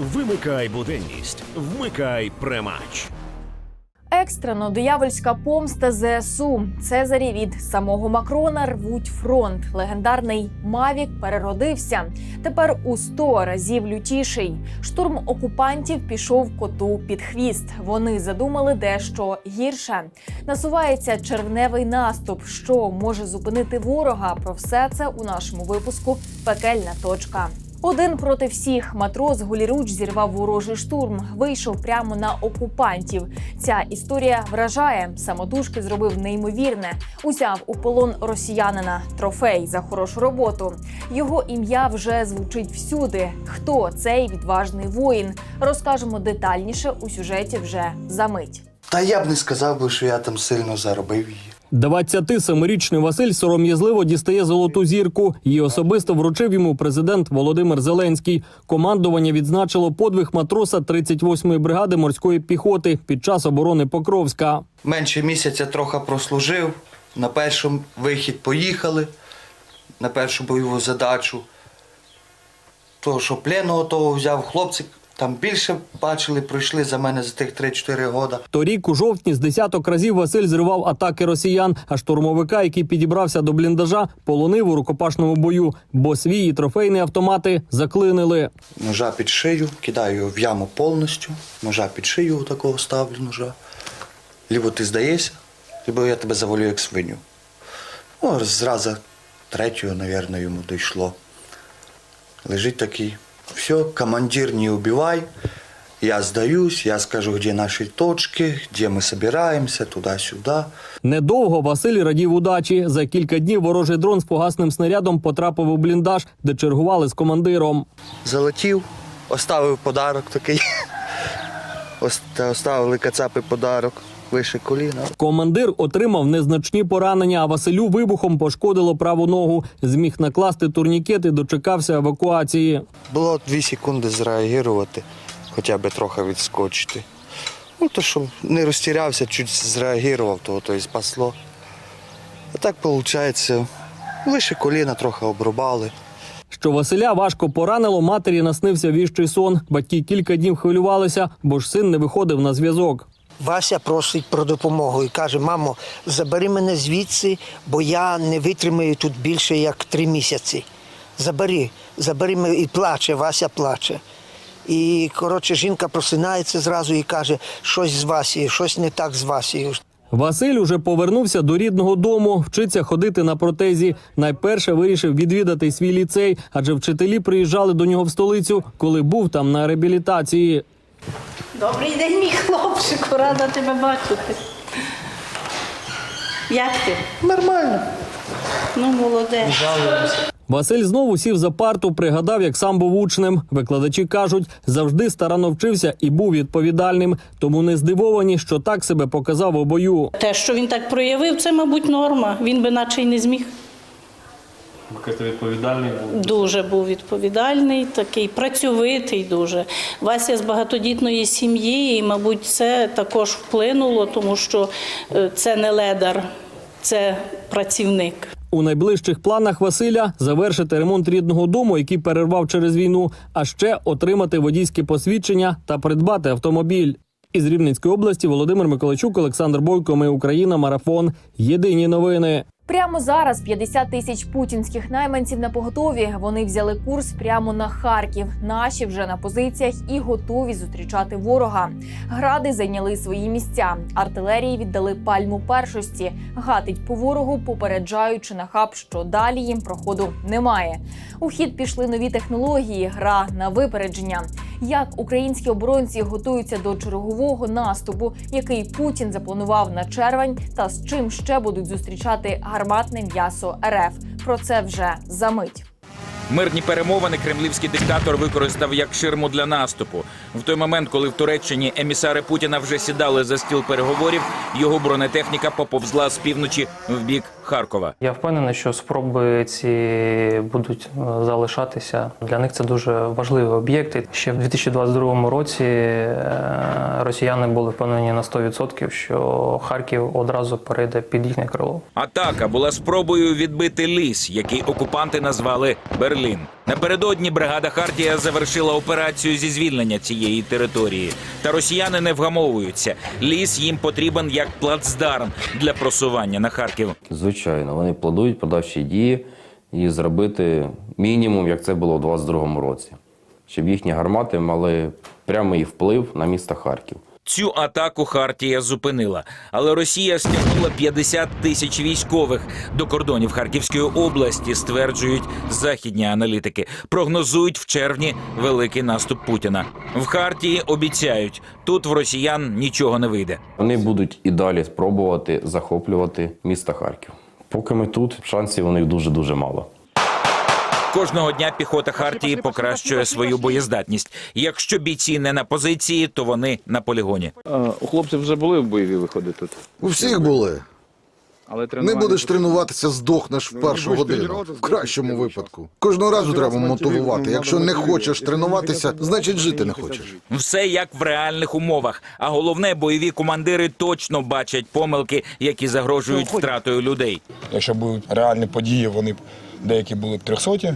Вимикай буденність, вмикай премач. Екстрено диявольська помста ЗСУ. Цезарі від самого Макрона рвуть фронт. Легендарний Мавік переродився. Тепер у сто разів лютіший. Штурм окупантів пішов коту під хвіст. Вони задумали дещо гірше. Насувається червневий наступ. Що може зупинити ворога? Про все це у нашому випуску Пекельна точка. Один проти всіх матрос голіруч зірвав ворожий штурм, вийшов прямо на окупантів. Ця історія вражає. Самотужки зробив неймовірне. Узяв у полон росіянина трофей за хорошу роботу. Його ім'я вже звучить всюди. Хто цей відважний воїн? Розкажемо детальніше у сюжеті вже за мить. Та я б не сказав би, що я там сильно заробив. 27-річний Василь сором'язливо дістає золоту зірку. Її особисто вручив йому президент Володимир Зеленський. Командування відзначило подвиг матроса 38-ї бригади морської піхоти під час оборони Покровська. Менше місяця трохи прослужив. На перший вихід поїхали, на першу бойову задачу. То, що пленного того взяв хлопці, там більше бачили, пройшли за мене за тих 3-4 года. Торік у жовтні з десяток разів Василь зривав атаки росіян, а штурмовика, який підібрався до бліндажа, полонив у рукопашному бою, бо свої трофейні автомати заклинили. Ножа під шию, кидаю його в яму повністю, ножа під шию такого ставлю ножа. Либо ти здаєшся, либо я тебе завалю як свиню. Ну, зразу третього, мабуть, йому дійшло. Лежить такий. Все, командир, не убивай. Я сдаюсь, я скажу, где наши точки, где мы собираемся, туда-сюда. Недовго Василь радів удачі. За кілька днів ворожий дрон з погасним снарядом потрапив у бліндаж, де чергували з командиром. Залетів, оставив подарок такий. Оставили кацапи подарок вище коліна. Командир отримав незначні поранення, а Василю вибухом пошкодило праву ногу. Зміг накласти турнікет і дочекався евакуації. Було дві секунди зреагувати, хоча б трохи відскочити. Ну, то що не розтірявся, чуть зреагував, то, то і спасло. А так виходить, вище коліна трохи обрубали. Що Василя важко поранило, матері наснився віщий сон. Батьки кілька днів хвилювалися, бо ж син не виходив на зв'язок. Вася просить про допомогу і каже: мамо, забери мене звідси, бо я не витримаю тут більше як три місяці. Забери, забери мене і плаче, Вася плаче. І коротше, жінка просинається зразу і каже, щось з Васією, щось не так з Васією. Василь уже повернувся до рідного дому, вчиться ходити на протезі. Найперше вирішив відвідати свій ліцей, адже вчителі приїжджали до нього в столицю, коли був там на реабілітації. Добрий день, мій хлопчику, рада тебе бачити. Як ти? Нормально. Ну, молодець. Василь знову сів за парту, пригадав, як сам був учнем. Викладачі кажуть, завжди старанно вчився і був відповідальним, тому не здивовані, що так себе показав у бою. Те, що він так проявив, це, мабуть, норма. Він би наче й не зміг. Який відповідальний був. Дуже був відповідальний, такий працьовитий дуже. Вася з багатодітної сім'ї, і, мабуть, це також вплинуло, тому що е, це не ледар, це працівник. У найближчих планах Василя завершити ремонт рідного дому, який перервав через війну, а ще отримати водійське посвідчення та придбати автомобіль. Із Рівненської області Володимир Миколайчук, Олександр Бойко. Ми Україна. Марафон. Єдині новини. Прямо зараз 50 тисяч путінських найманців на поготові. Вони взяли курс прямо на Харків. Наші вже на позиціях і готові зустрічати ворога. Гради зайняли свої місця. Артилерії віддали пальму першості. Гатить по ворогу, попереджаючи на хаб, що далі їм проходу немає. У хід пішли нові технології, гра на випередження. Як українські оборонці готуються до чергового наступу, який Путін запланував на червень, та з чим ще будуть зустрічати гарматне м'ясо РФ. Про це вже за мить. Мирні перемовини кремлівський диктатор використав як ширму для наступу. В той момент, коли в Туреччині емісари Путіна вже сідали за стіл переговорів, його бронетехніка поповзла з півночі в бік Харкова. Я впевнений, що спроби ці будуть е, залишатися. Для них це дуже важливі об'єкти. Ще в 2022 році е, росіяни були впевнені на 100%, що Харків одразу перейде під їхнє крило. Атака була спробою відбити ліс, який окупанти назвали Берлін. Берлін. Напередодні бригада Хартія завершила операцію зі звільнення цієї території. Та росіяни не вгамовуються. Ліс їм потрібен як плацдарм для просування на Харків. Звичайно, вони планують подальші дії і зробити мінімум, як це було у 22-му році, щоб їхні гармати мали прямий вплив на місто Харків. Цю атаку Хартія зупинила, але Росія стягнула 50 тисяч військових до кордонів Харківської області, стверджують західні аналітики. Прогнозують в червні великий наступ Путіна. В Хартії обіцяють, тут в росіян нічого не вийде. Вони будуть і далі спробувати захоплювати місто Харків. Поки ми тут, шансів у них дуже-дуже мало. Кожного дня піхота Хартії покращує свою боєздатність. Якщо бійці не на позиції, то вони на полігоні. У хлопців вже були бойові виходи тут. У всіх були. Але Не будеш тренуватися, здохнеш в першу годину. В кращому випадку. Кожного разу треба мотивувати. Якщо не хочеш тренуватися, значить жити не хочеш. Все як в реальних умовах. А головне, бойові командири точно бачать помилки, які загрожують втратою людей. Якщо будуть реальні події, вони б деякі були б трьохсоті,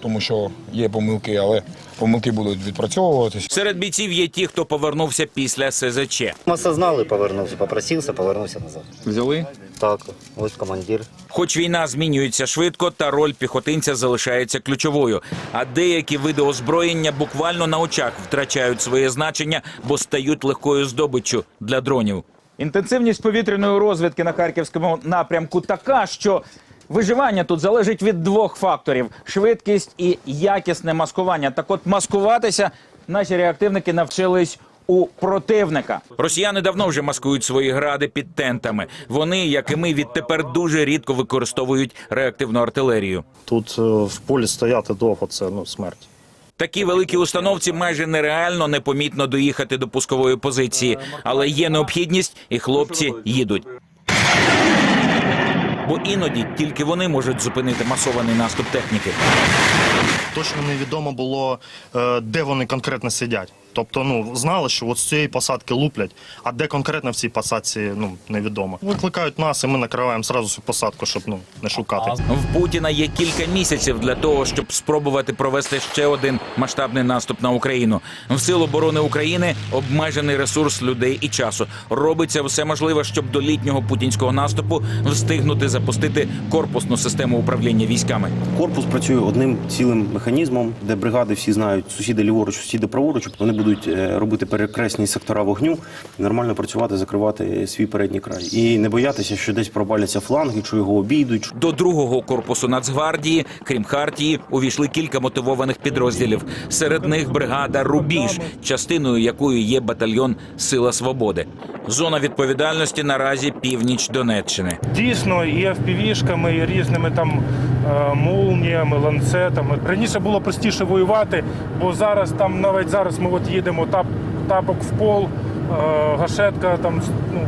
тому що є помилки, але помилки будуть відпрацьовуватися. Серед бійців є ті, хто повернувся після СЗЧ. Осознал и повернулся, попросился, повернулся назад. взяли. Так, ось командир. Хоч війна змінюється швидко, та роль піхотинця залишається ключовою. А деякі види озброєння буквально на очах втрачають своє значення, бо стають легкою здобиччю для дронів. Інтенсивність повітряної розвідки на харківському напрямку така, що виживання тут залежить від двох факторів: швидкість і якісне маскування. Так от маскуватися наші реактивники навчились. У противника росіяни давно вже маскують свої гради під тентами. Вони, як і ми, відтепер дуже рідко використовують реактивну артилерію. Тут е, в полі стояти довго це ну смерть. Такі великі установці майже нереально непомітно доїхати до пускової позиції, але є необхідність, і хлопці їдуть. Бо іноді тільки вони можуть зупинити масований наступ техніки. Точно невідомо було, е, де вони конкретно сидять. Тобто, ну знали, що от з цієї посадки луплять, а де конкретно в цій посадці, ну невідомо. Викликають нас, і ми накриваємо зразу цю посадку, щоб ну не шукати. В Путіна є кілька місяців для того, щоб спробувати провести ще один масштабний наступ на Україну. В сил оборони України обмежений ресурс людей і часу. Робиться все можливе, щоб до літнього путінського наступу встигнути запустити корпусну систему управління військами. Корпус працює одним цілим механізмом, де бригади всі знають сусіди ліворуч, сусіди праворуч. Вони будуть е, робити перекресні сектора вогню, нормально працювати, закривати свій передній край і не боятися, що десь проваляться фланги, що його обійдуть. До другого корпусу Нацгвардії, крім Хартії, увійшли кілька мотивованих підрозділів. Серед них бригада Рубіж, частиною якої є батальйон Сила Свободи. Зона відповідальності наразі північ Донеччини. Дійсно, і FPV-шками, і різними там молніями, ланцетами. Раніше було простіше воювати, бо зараз там навіть зараз ми от їдемо тап, тапок в пол, е, гашетка, там ну,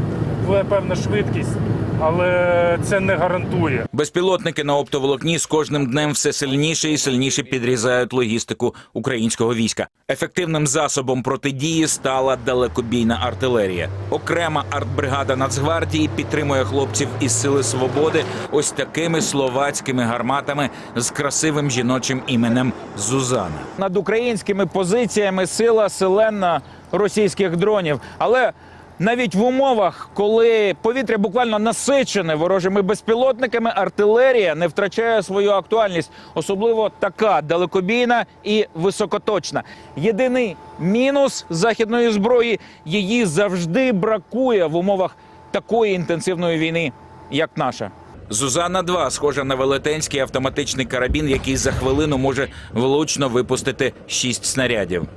певна швидкість, але це не гарантує. Безпілотники на оптоволокні з кожним днем все сильніше і сильніше підрізають логістику українського війська. Ефективним засобом протидії стала далекобійна артилерія. Окрема артбригада Нацгвардії підтримує хлопців із сили свободи ось такими словацькими гарматами з красивим жіночим іменем Зузана. Над українськими позиціями сила селена російських дронів, але навіть в умовах, коли повітря буквально насичене ворожими безпілотниками, артилерія не втрачає свою актуальність, особливо така далекобійна і високоточна. Єдиний мінус західної зброї її завжди бракує в умовах такої інтенсивної війни, як наша. Зузана 2 схожа на велетенський автоматичний карабін, який за хвилину може влучно випустити шість снарядів.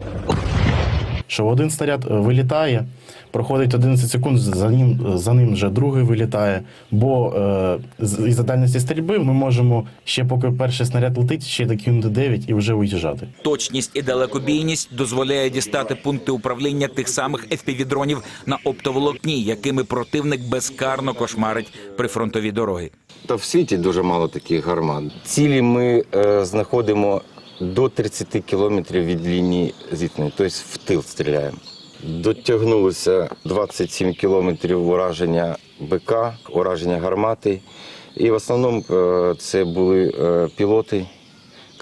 Що один снаряд е, вилітає, проходить 11 секунд, за ним, за ним вже другий вилітає. Бо е, з- із-за дальності стрільби ми можемо ще поки перший снаряд летить, ще докинути 9 і вже виїжджати. Точність і далекобійність дозволяє дістати пункти управління тих самих FPV-дронів на оптоволокні, якими противник безкарно кошмарить прифронтові дороги. Та в світі дуже мало таких гармат. Цілі ми е, знаходимо до 30 кілометрів від лінії зіткнення, тобто в тил стріляємо. Дотягнулося 27 кілометрів ураження БК, ураження гармати. І в основному е, це були е, пілоти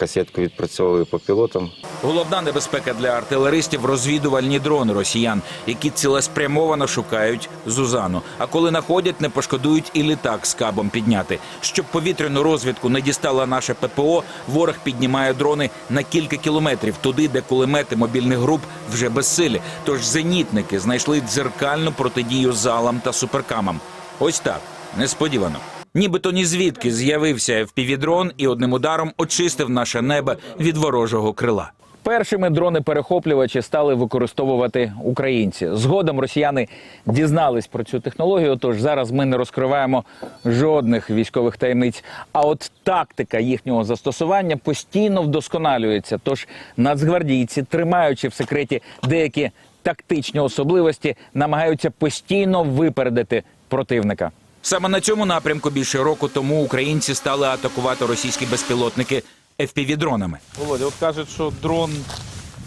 касетку відпрацьовую по пілотам. Головна небезпека для артилеристів розвідувальні дрони росіян, які цілеспрямовано шукають Зузану. А коли знаходять, не пошкодують і літак з кабом підняти. Щоб повітряну розвідку не дістала наше ППО, ворог піднімає дрони на кілька кілометрів туди, де кулемети мобільних груп вже безсилі. Тож зенітники знайшли дзеркальну протидію залам та суперкамам. Ось так несподівано. Нібито ні звідки з'явився FPV-дрон і одним ударом очистив наше небо від ворожого крила. Першими дрони-перехоплювачі стали використовувати українці. Згодом росіяни дізнались про цю технологію. Тож зараз ми не розкриваємо жодних військових таємниць. А от тактика їхнього застосування постійно вдосконалюється. Тож нацгвардійці, тримаючи в секреті деякі тактичні особливості, намагаються постійно випередити противника. Саме на цьому напрямку більше року тому українці стали атакувати російські безпілотники FPV-дронами. Володя, от кажуть, що дрон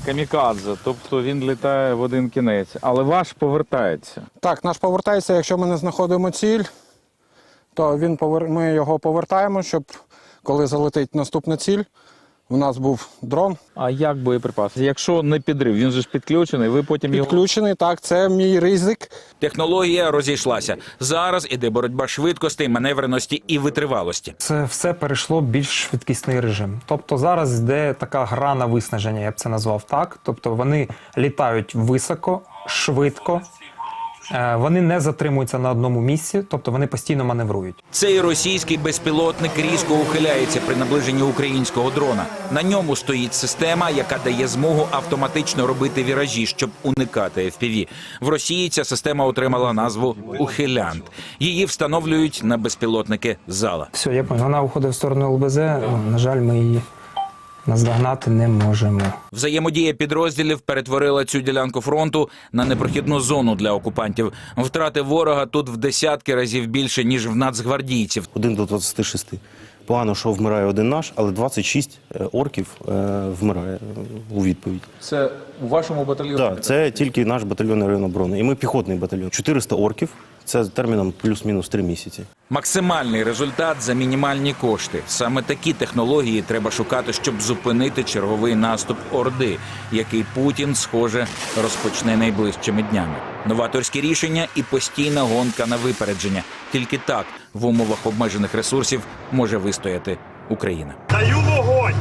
камікадзе, тобто він літає в один кінець, але ваш повертається. Так, наш повертається, якщо ми не знаходимо ціль, то він повер... ми його повертаємо, щоб коли залетить наступна ціль, у нас був дрон А як боєприпас? Якщо не підрив, він же ж підключений, ви потім його. Так, це мій ризик. Технологія розійшлася. Зараз іде боротьба швидкостей, маневреності і витривалості. Це все перейшло в більш швидкісний режим. Тобто зараз йде така гра на виснаження, я б це назвав так. Тобто вони літають високо, швидко, вони не затримуються на одному місці, тобто вони постійно маневрують. Цей російський безпілотник різко ухиляється при наближенні українського дрона. На ньому стоїть система, яка дає змогу автоматично робити віражі, щоб уникати FPV. В Росії ця система отримала назву Ухилянт. Її встановлюють на безпілотники зала. Все, я понял. Вона уходить в сторону ЛБЗ. На жаль, ми її наздогнати не можемо. Взаємодія підрозділів перетворила цю ділянку фронту на непрохідну зону для окупантів. Втрати ворога тут в десятки разів більше ніж в нацгвардійців. Один до 26. Погано, що вмирає один наш, але 26 е, орків е, вмирає е, у відповідь. Це у вашому батальйоні? Так, це тільки наш батальйон аероборони. І ми піхотний батальйон. 400 орків. Це терміном плюс-мінус 3 місяці. Максимальний результат за мінімальні кошти. Саме такі технології треба шукати, щоб зупинити черговий наступ Орди, який Путін, схоже, розпочне найближчими днями. Новаторські рішення і постійна гонка на випередження. Тільки так в умовах обмежених ресурсів може вистояти Україна. Даю вогонь!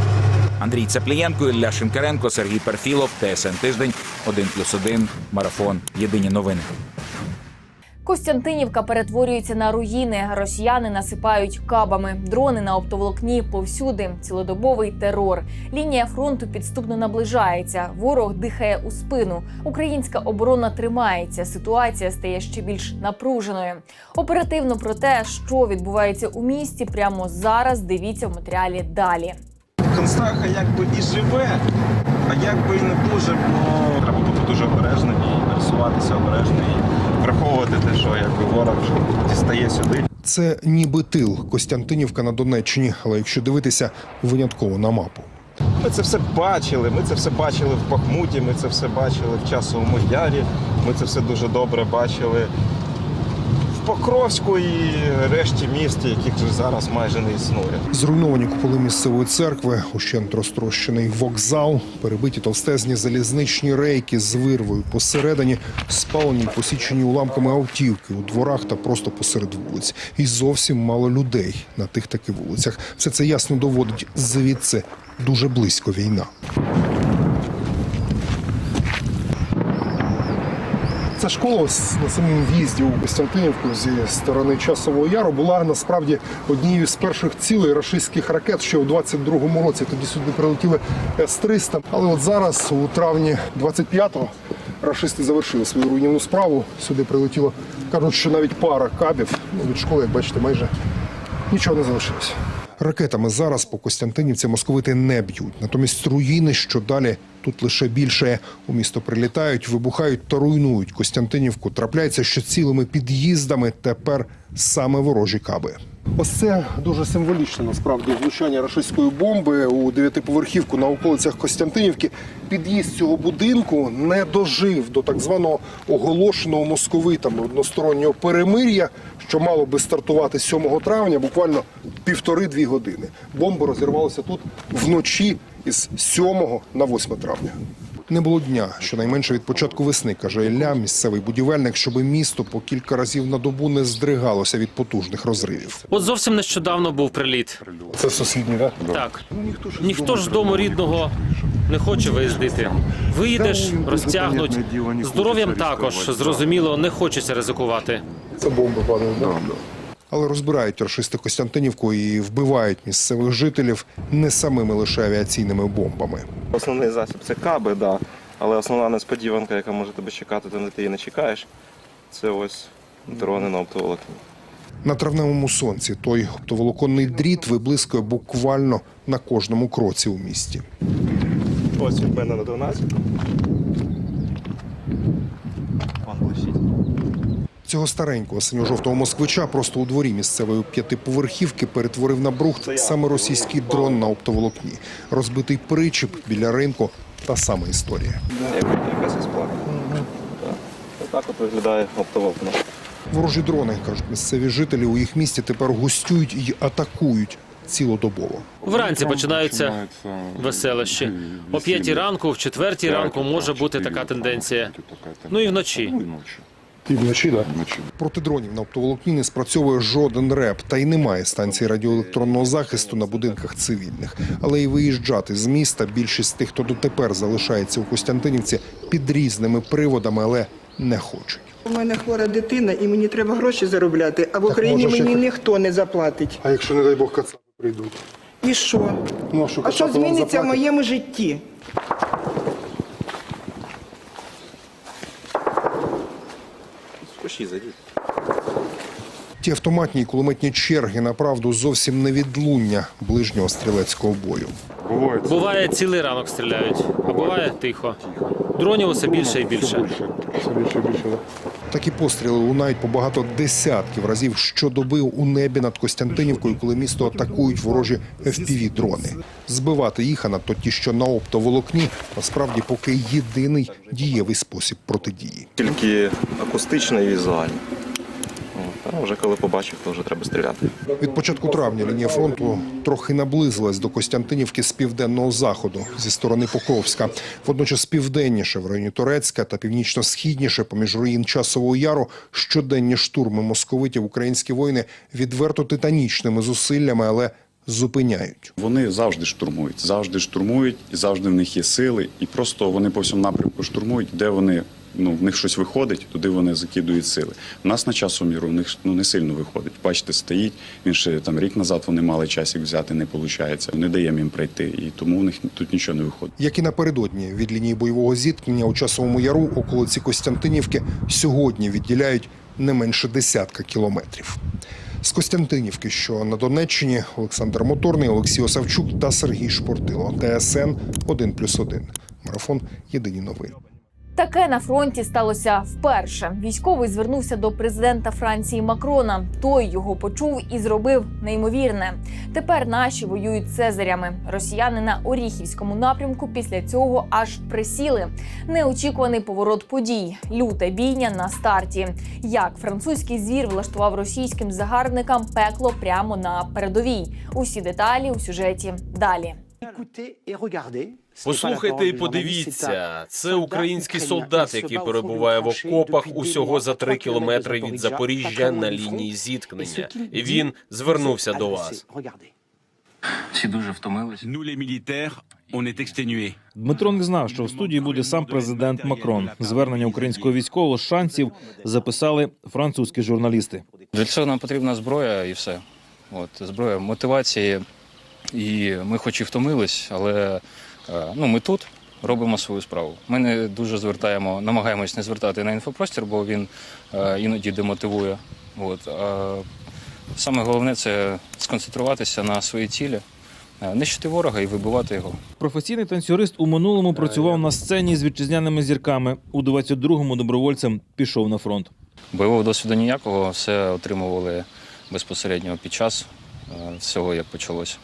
Андрій Цаплієнко, Ілля Шинкаренко, Сергій Перфілов, ТСН Тиждень, 1+,1, Марафон. Єдині новини. Костянтинівка перетворюється на руїни. Росіяни насипають кабами, дрони на оптоволокні повсюди. Цілодобовий терор. Лінія фронту підступно наближається. Ворог дихає у спину. Українська оборона тримається. Ситуація стає ще більш напруженою. Оперативно про те, що відбувається у місті, прямо зараз дивіться в матеріалі далі. Констаха якби і живе, а якби і не дуже, бо треба бути дуже обережним і пересуватися обережно і враховувати те, що якби ворог дістає сюди. Це ніби тил Костянтинівка на Донеччині, але якщо дивитися винятково на мапу. Ми це все бачили. Ми це все бачили в Бахмуті, ми це все бачили в Часовому Ярі, ми це все дуже добре бачили Покровську і решті міст, яких же зараз майже не існує. Зруйновані куполи місцевої церкви, ущент розтрощений вокзал, перебиті товстезні залізничні рейки з вирвою посередині, спалені посічені уламками автівки у дворах та просто посеред вулиць. І зовсім мало людей на тих таки вулицях. Все це ясно доводить звідси дуже близько війна. Ця школа на самому в'їзді у Костянтинівку зі сторони Часового Яру була насправді однією з перших цілей рашистських ракет, що у 22-му році тоді сюди прилетіли С-300. Але от зараз, у травні 25-го, рашисти завершили свою руйнівну справу. Сюди прилетіло, кажуть, що навіть пара кабів. Ну, від школи, як бачите, майже нічого не залишилось. Ракетами зараз по Костянтинівці московити не б'ють. Натомість руїни, що далі тут лише більше. У місто прилітають, вибухають та руйнують Костянтинівку. Трапляється, що цілими під'їздами тепер саме ворожі каби. Ось це дуже символічне насправді влучання рашистської бомби у дев'ятиповерхівку на околицях Костянтинівки. Під'їзд цього будинку не дожив до так званого оголошеного московитами одностороннього перемир'я, що мало би стартувати 7 травня, буквально півтори-дві години. Бомба розірвалася тут вночі із 7 на 8 травня. Не було дня, щонайменше від початку весни, каже Ілля, місцевий будівельник, щоби місто по кілька разів на добу не здригалося від потужних розривів. От зовсім нещодавно був приліт. Це сусідній, так? Так. Ніхто ж з дому рідного не хоче виїздити. Виїдеш, розтягнуть. Здоров'ям також, зрозуміло, не хочеться ризикувати. Це бомби падають, да? Але розбирають рашисти Костянтинівку і вбивають місцевих жителів не самими лише авіаційними бомбами. Основний засіб це каби, да. але основна несподіванка, яка може тебе чекати, то не ти її не чекаєш. Це ось дрони на оптоволокні. На травневому сонці той оптоволоконний дріт виблискує буквально на кожному кроці у місті. Ось від мене на 12. Цього старенького синьо-жовтого москвича просто у дворі місцевої п'ятиповерхівки перетворив на брухт саме російський дрон на оптоволокні. Розбитий причіп біля ринку та сама історія. Якась. Так. Отак от виглядає оптоволокно. Ворожі дрони, кажуть місцеві жителі, у їх місті тепер гостюють і атакують цілодобово. Вранці починаються веселощі. О п'ятій ранку, в четвертій ранку може бути така тенденція. Ну і вночі. І вночі, так? Проти дронів на оптоволокні не спрацьовує жоден реп, та й немає станції радіоелектронного захисту на будинках цивільних. Але й виїжджати з міста більшість тих, хто дотепер залишається у Костянтинівці під різними приводами, але не хочуть. У мене хвора дитина, і мені треба гроші заробляти, а в Україні мені хоч- ніхто не заплатить. А якщо, не дай Бог, кацапи прийдуть? І що? Ну, А що кацапи вам зміниться в моєму житті? зайдет Ті автоматні і кулеметні черги направду зовсім не відлуння ближнього стрілецького бою. Буває, цілий ранок стріляють, а буває тихо. Дронів усе більше і більше. Такі постріли лунають по багато десятків разів щодоби у небі над Костянтинівкою, коли місто атакують ворожі fpv дрони. Збивати їх, а надто ті, що на оптоволокні, насправді поки єдиний дієвий спосіб протидії. Тільки акустично і візуально. А вже коли побачив, то вже треба стріляти. Від початку травня лінія фронту трохи наблизилась до Костянтинівки з південного заходу зі сторони Покровська. Водночас південніше в районі Турецька та північно-східніше поміж руїн часового яру щоденні штурми московитів українські воїни відверто титанічними зусиллями, але зупиняють. Вони завжди штурмують, завжди штурмують, і завжди в них є сили, і просто вони по всьому напрямку штурмують, де вони. Ну, в них щось виходить, туди вони закидують сили. У нас на часу міру в них ну, не сильно виходить. Бачите, стоїть. Він ще там рік назад вони мали час їх взяти, не виходить. Не даємо їм пройти. І тому в них тут нічого не виходить. Як і напередодні від лінії бойового зіткнення у часовому яру околиці Костянтинівки сьогодні відділяють не менше десятка кілометрів. З Костянтинівки, що на Донеччині, Олександр Моторний, Олексій Осавчук та Сергій Шпортило. ТСН 1+,1. Марафон Єдині новини. Таке на фронті сталося вперше. Військовий звернувся до президента Франції Макрона. Той його почув і зробив неймовірне. Тепер наші воюють цезарями. Росіяни на Оріхівському напрямку після цього аж присіли. Неочікуваний поворот подій. Люта бійня на старті. Як французький звір влаштував російським загарбникам пекло прямо на передовій. Усі деталі у сюжеті далі. Послухайте і подивіться. Це український солдат, який перебуває в окопах усього за три кілометри від Запоріжжя на лінії зіткнення. І він звернувся до вас. Всі дуже втомились. Дмитро не знав, що в студії буде сам президент Макрон. Звернення українського військового з шансів записали французькі журналісти. Для цього нам потрібна зброя і все. От зброя мотивації. І ми, хоч і втомились, але е, ну, ми тут робимо свою справу. Ми не дуже звертаємо, намагаємось не звертати на інфопростір, бо він е, іноді демотивує. От. А саме головне це сконцентруватися на своїй цілі, е, нищити ворога і вибивати його. Професійний танцюрист у минулому працював на сцені з вітчизняними зірками. У 22-му добровольцем пішов на фронт. Бойового досвіду ніякого, все отримували безпосередньо під час всього, як почалося.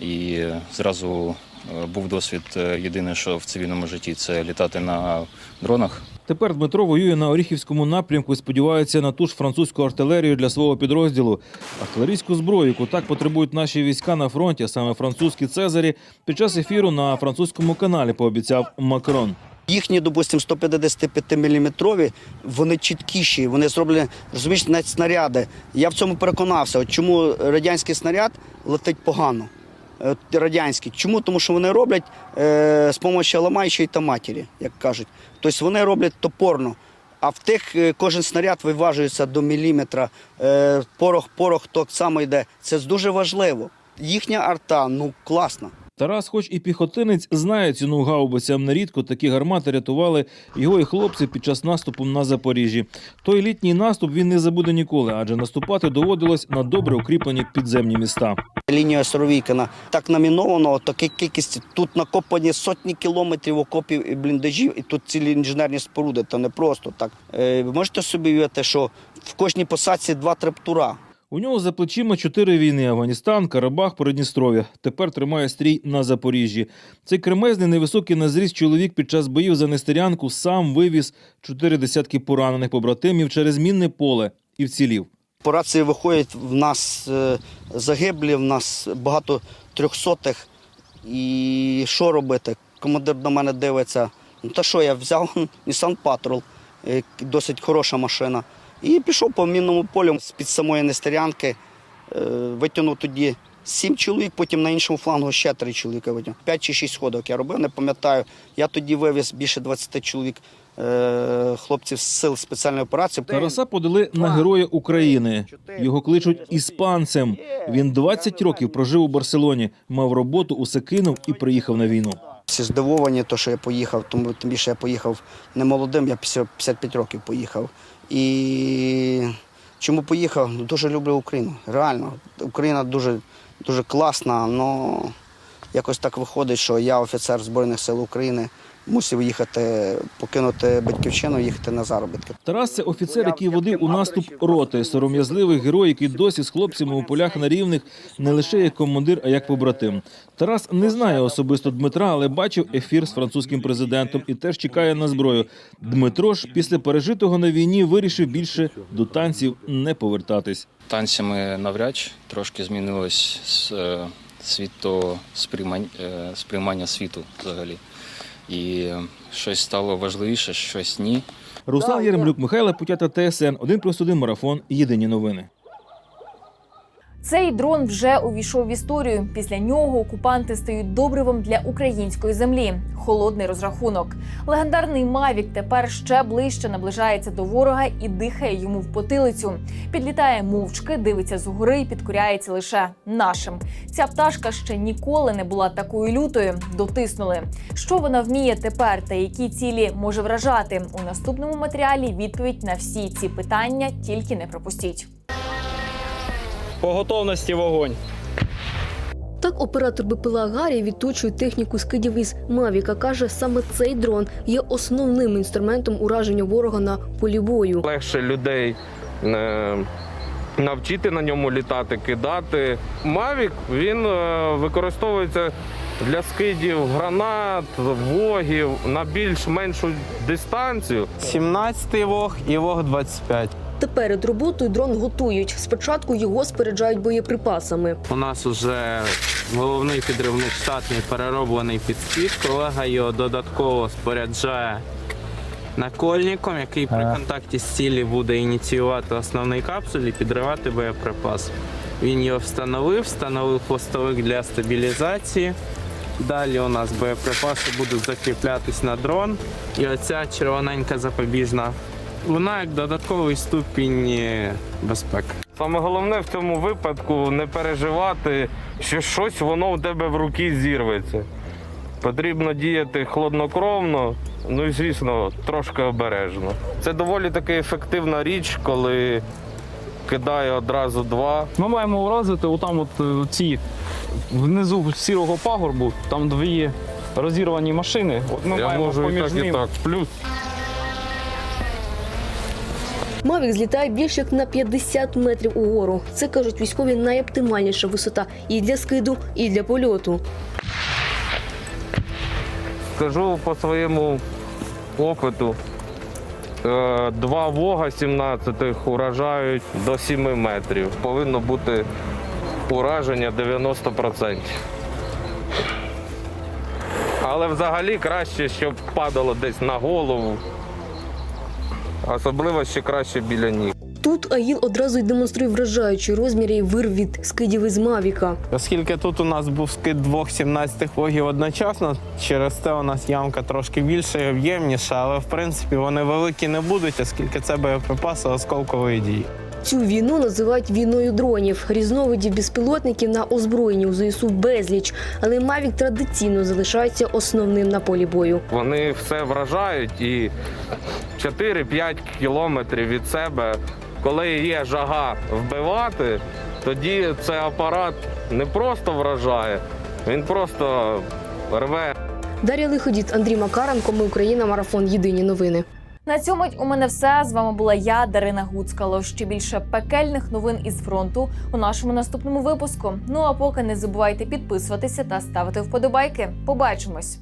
І зразу е, був досвід е, єдине, що в цивільному житті це літати на дронах. Тепер Дмитро воює на Оріхівському напрямку і сподівається на ту ж французьку артилерію для свого підрозділу. Артилерійську зброю, яку так потребують наші війська на фронті, а саме французькі цезарі, під час ефіру на французькому каналі пообіцяв Макрон. Їхні, допустимо, 155 мм, вони чіткіші, вони зроблені, розумієш, навіть снаряди. Я в цьому переконався. От чому радянський снаряд летить погано. От Радянський. Чому? Тому що вони роблять е, з допомогою ламаючої та матері, як кажуть. Тобто вони роблять топорно. А в тих е, кожен снаряд виважується до міліметра. Е, порох, порох так само йде. Це дуже важливо. Їхня арта, ну класна. Тарас, хоч і піхотинець, знає ціну гаубицям. Нерідко такі гармати рятували його і хлопці під час наступу на Запоріжжі. Той літній наступ він не забуде ніколи, адже наступати доводилось на добре укріплені підземні міста. Лінія Суровікина так наміновано, така кількість тут накопані сотні кілометрів окопів і бліндажів, і тут цілі інженерні споруди. Це не просто так. Е, ви можете собі уявити, що в кожній посадці два-три птура. У нього за плечима чотири війни: Афганістан, Карабах, Придністров'я. Тепер тримає стрій на Запоріжжі. Цей кремезний невисокий на зріст чоловік під час боїв за Нестерянку сам вивіз чотири десятки поранених побратимів через мінне поле і вцілів. По рації виходять в нас е, загиблі, в нас багато трьохсотих. І що робити? Командир до мене дивиться. Ну та що, я взяв Nissan Patrol, е, досить хороша машина. І пішов по мінному полю з-під самої Нестерянки. Е, Витягнув тоді сім чоловік, потім на іншому флангу ще три чоловіка витягнув. П'ять чи шість ходок я робив, не пам'ятаю. Я тоді вивіз більше 20 чоловік е, хлопців з сил спеціальної операції. Тараса подали на Героя України. Його кличуть іспанцем. Він 20 років прожив у Барселоні, мав роботу, усе кинув і приїхав на війну. Всі здивовані, то, що я поїхав, тому тим більше я поїхав не молодим, я після 55 років поїхав. І чому поїхав? Дуже люблю Україну. Реально. Україна дуже, дуже класна, але якось так виходить, що я офіцер Збройних сил України. Мусив їхати, покинути батьківщину, їхати на заробітки. Тарас це офіцер, який водив у наступ роти, сором'язливий герой, який досі з хлопцями у полях на рівних не лише як командир, а як побратим. Тарас не знає особисто Дмитра, але бачив ефір з французьким президентом і теж чекає на зброю. Дмитро ж після пережитого на війні вирішив більше до танців не повертатись. Танцями навряд чи трошки змінилось е, світосприймання, е, сприймання світу взагалі. І щось стало важливіше, щось ні. Руслан Єремлюк, Михайло Путята, ТСН 1+,1 марафон. Єдині новини. Цей дрон вже увійшов в історію. Після нього окупанти стають добривом для української землі. Холодний розрахунок. Легендарний Мавік тепер ще ближче наближається до ворога і дихає йому в потилицю. Підлітає мовчки, дивиться згори і підкоряється лише нашим. Ця пташка ще ніколи не була такою лютою. Дотиснули. Що вона вміє тепер та які цілі може вражати у наступному матеріалі? Відповідь на всі ці питання тільки не пропустіть. По готовності вогонь. Так оператор БПЛА Гаррі відточує техніку скидів із Мавіка. Каже, саме цей дрон є основним інструментом ураження ворога на полі бою. легше людей е, навчити на ньому літати, кидати. Мавік він е, використовується для скидів гранат, вогів на більш-меншу дистанцію. 17-й вог і вог 25. Та перед роботою дрон готують. Спочатку його споряджають боєприпасами. У нас уже головний підривник штатний перероблений під спід. Колега його додатково споряджає накольником, який при контакті з цілі буде ініціювати основний капсуль і підривати боєприпас. Він його встановив, встановив хвостовик для стабілізації. Далі у нас боєприпаси будуть закріплятись на дрон. І оця червоненька запобіжна. Вона як додатковий ступінь е, безпеки. Саме головне в цьому випадку не переживати, що щось воно у тебе в руки зірветься. Потрібно діяти хладнокровно, ну і звісно, трошки обережно. Це доволі таки ефективна річ, коли кидає одразу два. Ми маємо уразити отам от е, ці внизу сірого пагорбу, там дві розірвані машини. От ми Я маємо можу і поміж так, і ним. так. Плюс Мавік злітає більше як на 50 метрів угору. Це кажуть військові найоптимальніша висота і для скиду, і для польоту. Скажу по своєму опиту. е, Два вога 17 уражають до 7 метрів. Повинно бути ураження 90%. Але взагалі краще, щоб падало десь на голову. Особливо ще краще біля ніг. Тут Аїл одразу й демонструє вражаючі розміри і вир від скидів із Мавіка. Оскільки тут у нас був скид двох 17 вогів одночасно, через це у нас ямка трошки більша і об'ємніша, але в принципі вони великі не будуть, оскільки це боєприпаси осколкової дії. Цю війну називають війною дронів. Різновидів безпілотників на озброєнні у ЗСУ безліч, але Мавік традиційно залишається основним на полі бою. Вони все вражають і 4-5 кілометрів від себе, коли є жага вбивати, тоді цей апарат не просто вражає, він просто рве. Дар'я Лиходіт, Андрій Макаренко. Ми Україна. Марафон. Єдині новини. На цьому у мене все. З вами була я, Дарина Гуцкало. Ще більше пекельних новин із фронту у нашому наступному випуску. Ну а поки не забувайте підписуватися та ставити вподобайки. Побачимось.